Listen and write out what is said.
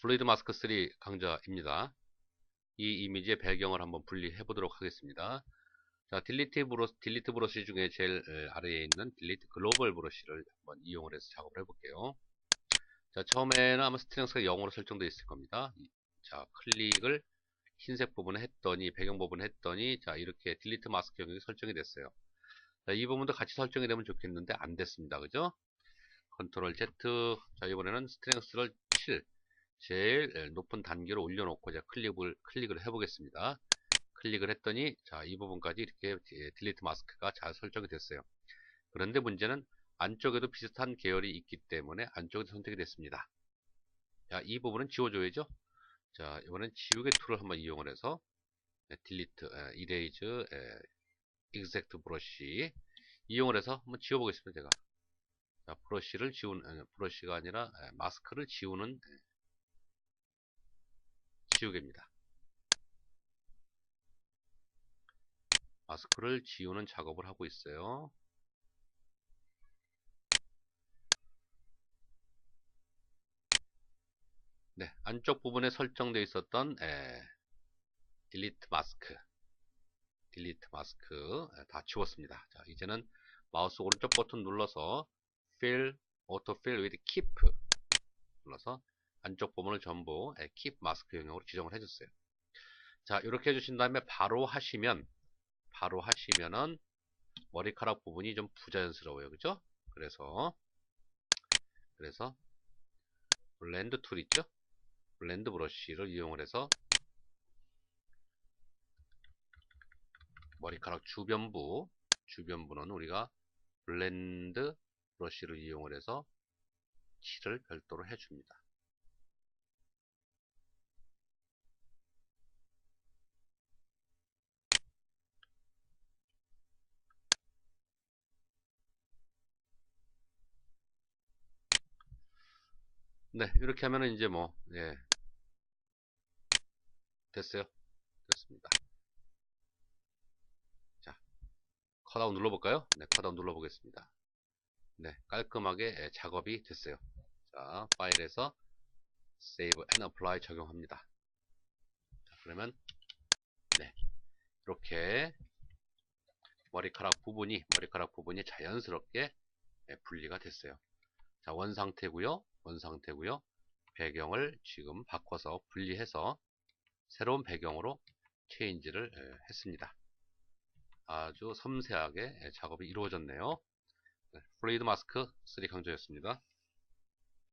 플루이드 마스크 3 강좌입니다. 이 이미지의 배경을 한번 분리해 보도록 하겠습니다. 자, 딜리트 브러시, 딜리트 브러시 중에 제일 아래에 있는 딜리트 글로벌 브러시를 한번 이용을 해서 작업을 해볼게요. 자, 처음에는 아마 스트렝스가 0으로 설정되어 있을 겁니다. 자, 클릭을 흰색 부분에 했더니, 배경 부분에 했더니, 자, 이렇게 딜리트 마스크 영역이 설정이 됐어요. 자, 이 부분도 같이 설정이 되면 좋겠는데, 안 됐습니다. 그죠? 컨트롤 Z. 자, 이번에는 스트렝스를 7. 제일 높은 단계로 올려놓고 제가 클릭을, 클릭을 해보겠습니다. 클릭을 했더니, 자, 이 부분까지 이렇게 딜리트 마스크가 잘 설정이 됐어요. 그런데 문제는 안쪽에도 비슷한 계열이 있기 때문에 안쪽에도 선택이 됐습니다. 자, 이 부분은 지워줘야죠. 자, 이번엔 지우개 툴을 한번 이용을 해서 딜리트, 이레이즈, 익젝트 브러쉬 이용을 해서 한번 지워보겠습니다. 제가 자, 브러쉬를 지우는 브러쉬가 아니라 마스크를 지우는 지우개입니다. 마스크를 지우는 작업을 하고 있어요. 네, 안쪽 부분에 설정되어 있었던 에, 딜리트 마스크 딜리트 마스크 에, 다 지웠습니다. 자, 이제는 마우스 오른쪽 버튼 눌러서 fill, auto fill with keep 눌러서 안쪽 부분을 전부 에, keep 마스크 영역으로 지정을 해줬어요. 자, 이렇게 해주신 다음에 바로 하시면 바로 하시면은 머리카락 부분이 좀 부자연스러워요. 그죠? 그래서 그래서 블렌드 툴 있죠? 블렌드 브러쉬를 이용을 해서 머리카락 주변부 주변부는 우리가 블렌드 브러쉬를 이용을 해서 칠을 별도로 해줍니다. 네, 이렇게 하면은 이제 뭐, 예, 됐어요. 됐습니다. 자, 컷아웃 눌러볼까요? 네, 컷아웃 눌러보겠습니다. 네, 깔끔하게 예, 작업이 됐어요. 자, 파일에서 Save and Apply 적용합니다. 자, 그러면 네, 이렇게 머리카락 부분이 머리카락 부분이 자연스럽게 예, 분리가 됐어요. 자, 원 상태고요. 원 상태고요. 배경을 지금 바꿔서 분리해서 새로운 배경으로 체인지를 했습니다. 아주 섬세하게 작업이 이루어졌네요. 플레이드 마스크 3 강조였습니다.